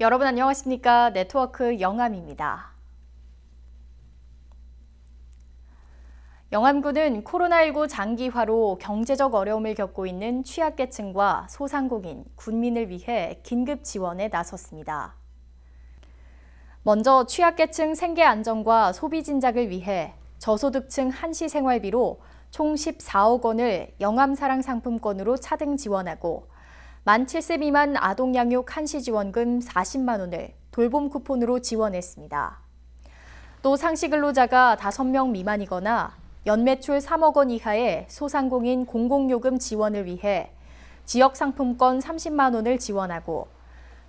여러분 안녕하십니까? 네트워크 영암입니다. 영암군은 코로나19 장기화로 경제적 어려움을 겪고 있는 취약계층과 소상공인, 군민을 위해 긴급 지원에 나섰습니다. 먼저 취약계층 생계 안정과 소비 진작을 위해 저소득층 한시 생활비로 총 14억 원을 영암사랑 상품권으로 차등 지원하고 만 7세 미만 아동 양육 한시 지원금 40만 원을 돌봄 쿠폰으로 지원했습니다. 또 상시 근로자가 5명 미만이거나 연매출 3억 원 이하의 소상공인 공공요금 지원을 위해 지역 상품권 30만 원을 지원하고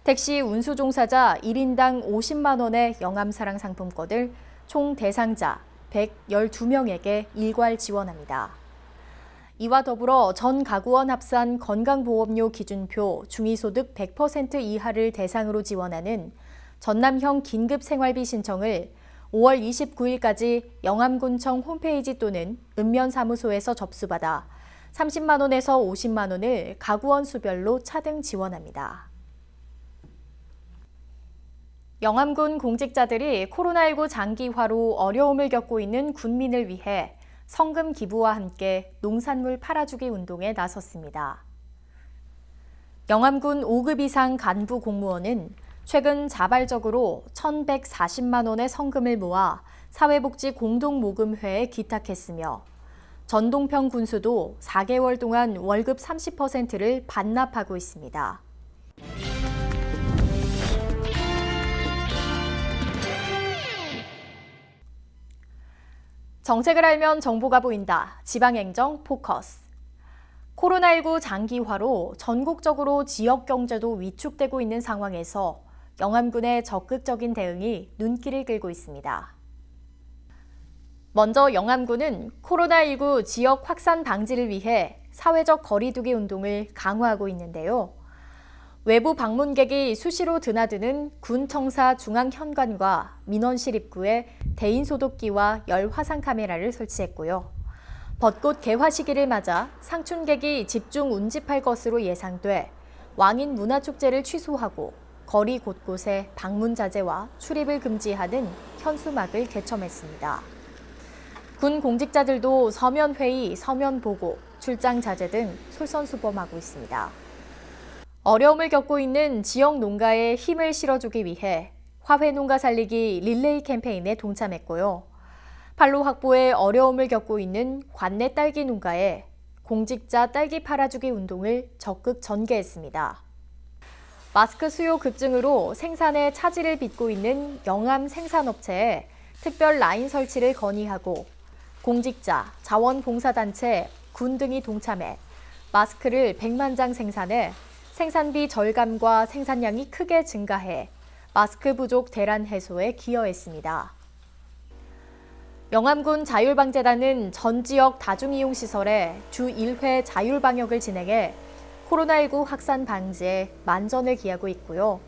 택시 운수 종사자 1인당 50만 원의 영암사랑 상품권을 총 대상자 112명에게 일괄 지원합니다. 이와 더불어 전 가구원 합산 건강보험료 기준표 중위소득 100% 이하를 대상으로 지원하는 전남형 긴급생활비 신청을 5월 29일까지 영암군청 홈페이지 또는 읍면사무소에서 접수받아 30만 원에서 50만 원을 가구원 수별로 차등 지원합니다. 영암군 공직자들이 코로나19 장기화로 어려움을 겪고 있는 군민을 위해 성금 기부와 함께 농산물 팔아주기 운동에 나섰습니다. 영암군 5급 이상 간부 공무원은 최근 자발적으로 1,140만 원의 성금을 모아 사회복지 공동모금회에 기탁했으며 전동평 군수도 4개월 동안 월급 30%를 반납하고 있습니다. 정책을 알면 정보가 보인다. 지방행정 포커스. 코로나19 장기화로 전국적으로 지역 경제도 위축되고 있는 상황에서 영암군의 적극적인 대응이 눈길을 끌고 있습니다. 먼저 영암군은 코로나19 지역 확산 방지를 위해 사회적 거리두기 운동을 강화하고 있는데요. 외부 방문객이 수시로 드나드는 군 청사 중앙 현관과 민원실 입구에 대인 소독기와 열 화상 카메라를 설치했고요. 벚꽃 개화 시기를 맞아 상춘객이 집중 운집할 것으로 예상돼 왕인 문화축제를 취소하고 거리 곳곳에 방문 자제와 출입을 금지하는 현수막을 개첨했습니다. 군 공직자들도 서면 회의, 서면 보고, 출장 자제 등 솔선수범하고 있습니다. 어려움을 겪고 있는 지역 농가에 힘을 실어주기 위해 화훼 농가 살리기 릴레이 캠페인에 동참했고요. 판로 확보에 어려움을 겪고 있는 관내 딸기 농가에 공직자 딸기 팔아주기 운동을 적극 전개했습니다. 마스크 수요 급증으로 생산에 차질을 빚고 있는 영암 생산업체에 특별 라인 설치를 건의하고 공직자, 자원봉사단체, 군 등이 동참해 마스크를 100만 장 생산해 생산비 절감과 생산량이 크게 증가해 마스크 부족 대란 해소에 기여했습니다. 영암군 자율방재단은 전 지역 다중이용시설에 주 1회 자율방역을 진행해 코로나19 확산 방지에 만전을 기하고 있고요.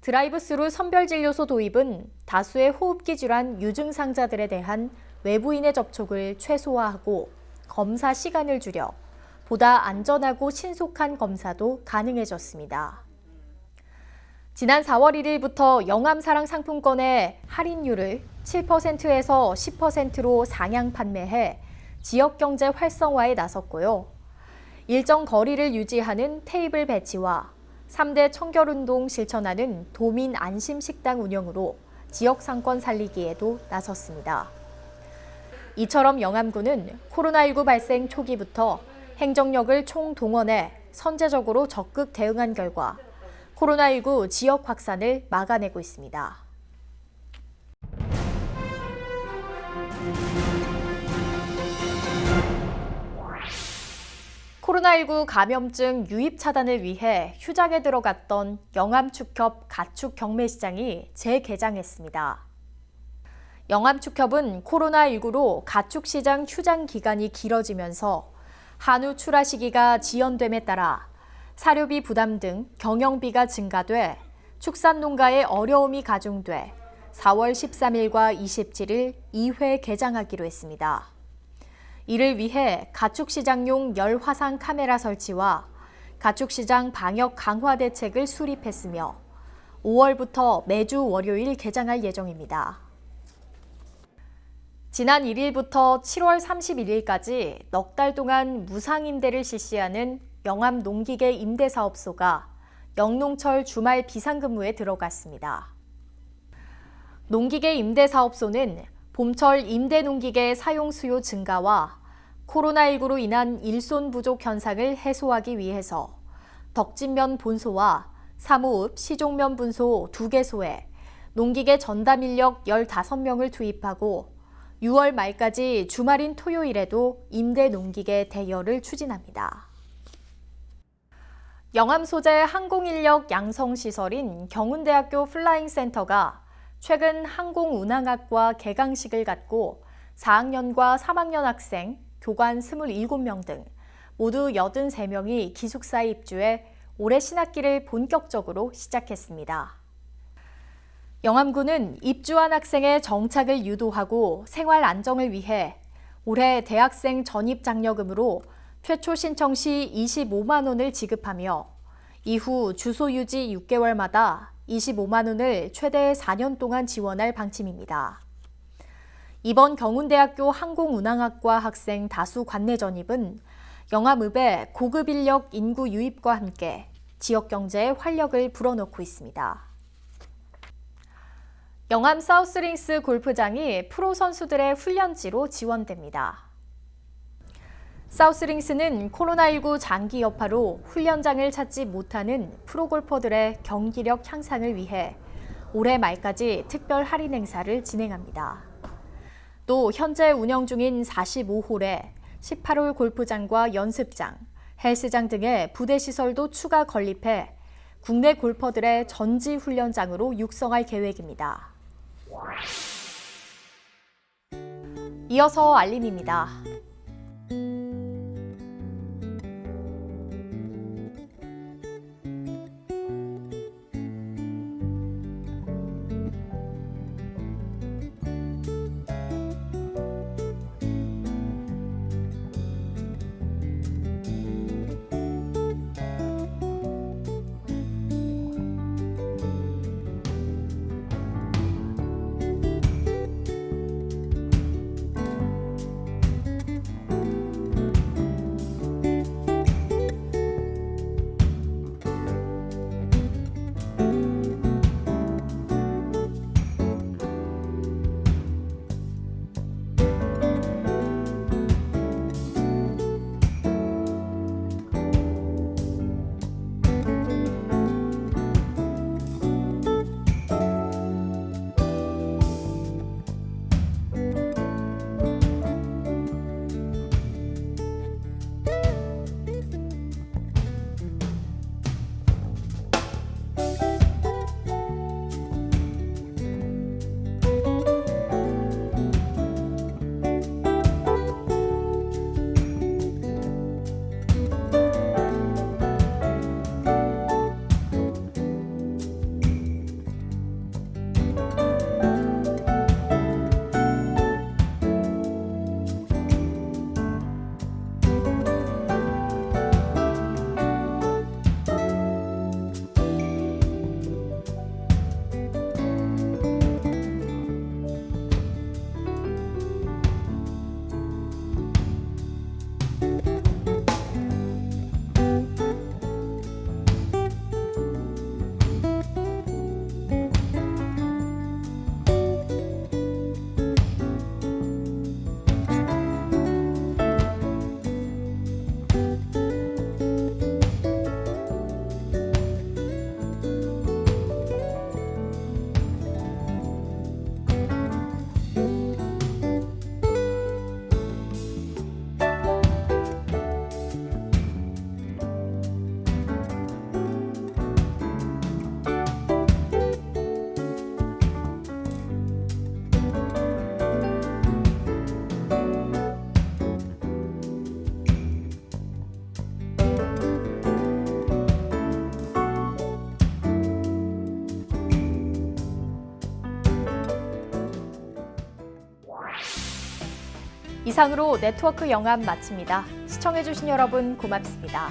드라이브스루 선별진료소 도입은 다수의 호흡기 질환 유증상자들에 대한 외부인의 접촉을 최소화하고 검사 시간을 줄여 보다 안전하고 신속한 검사도 가능해졌습니다. 지난 4월 1일부터 영암사랑 상품권의 할인율을 7%에서 10%로 상향 판매해 지역 경제 활성화에 나섰고요. 일정 거리를 유지하는 테이블 배치와 3대 청결 운동 실천하는 도민 안심 식당 운영으로 지역 상권 살리기에도 나섰습니다. 이처럼 영암군은 코로나19 발생 초기부터 행정력을 총동원해 선제적으로 적극 대응한 결과 코로나19 지역 확산을 막아내고 있습니다. 코로나19 감염증 유입 차단을 위해 휴장에 들어갔던 영암축협 가축 경매 시장이 재개장했습니다. 영암축협은 코로나19로 가축시장 휴장 기간이 길어지면서 한우 출하 시기가 지연됨에 따라 사료비 부담 등 경영비가 증가돼 축산 농가의 어려움이 가중돼 4월 13일과 27일 2회 개장하기로 했습니다. 이를 위해 가축시장용 열 화상 카메라 설치와 가축시장 방역 강화 대책을 수립했으며 5월부터 매주 월요일 개장할 예정입니다. 지난 1일부터 7월 31일까지 넉 달 동안 무상 임대를 실시하는 영암 농기계 임대사업소가 영농철 주말 비상근무에 들어갔습니다. 농기계 임대사업소는 봄철 임대농기계 사용 수요 증가와 코로나19로 인한 일손 부족 현상을 해소하기 위해서 덕진면 본소와 사무읍 시종면 분소 2개소에 농기계 전담 인력 15명을 투입하고 6월 말까지 주말인 토요일에도 임대 농기계 대여를 추진합니다. 영암 소재 항공인력 양성시설인 경운대학교 플라잉 센터가 최근 항공운항학과 개강식을 갖고 4학년과 3학년 학생, 교관 27명 등 모두 83명이 기숙사에 입주해 올해 신학기를 본격적으로 시작했습니다. 영암구는 입주한 학생의 정착을 유도하고 생활 안정을 위해 올해 대학생 전입 장려금으로 최초 신청 시 25만 원을 지급하며 이후 주소 유지 6개월마다 25만 원을 최대 4년 동안 지원할 방침입니다. 이번 경운대학교 항공운항학과 학생 다수 관내 전입은 영암읍의 고급 인력 인구 유입과 함께 지역 경제에 활력을 불어넣고 있습니다. 영암 사우스링스 골프장이 프로 선수들의 훈련지로 지원됩니다. 사우스링스는 코로나19 장기 여파로 훈련장을 찾지 못하는 프로골퍼들의 경기력 향상을 위해 올해 말까지 특별 할인 행사를 진행합니다. 또 현재 운영 중인 45홀에 18홀 골프장과 연습장, 헬스장 등의 부대 시설도 추가 건립해 국내 골퍼들의 전지 훈련장으로 육성할 계획입니다. 이어서 알림입니다. 이상으로 네트워크 영암 마칩니다. 시청해주신 여러분 고맙습니다.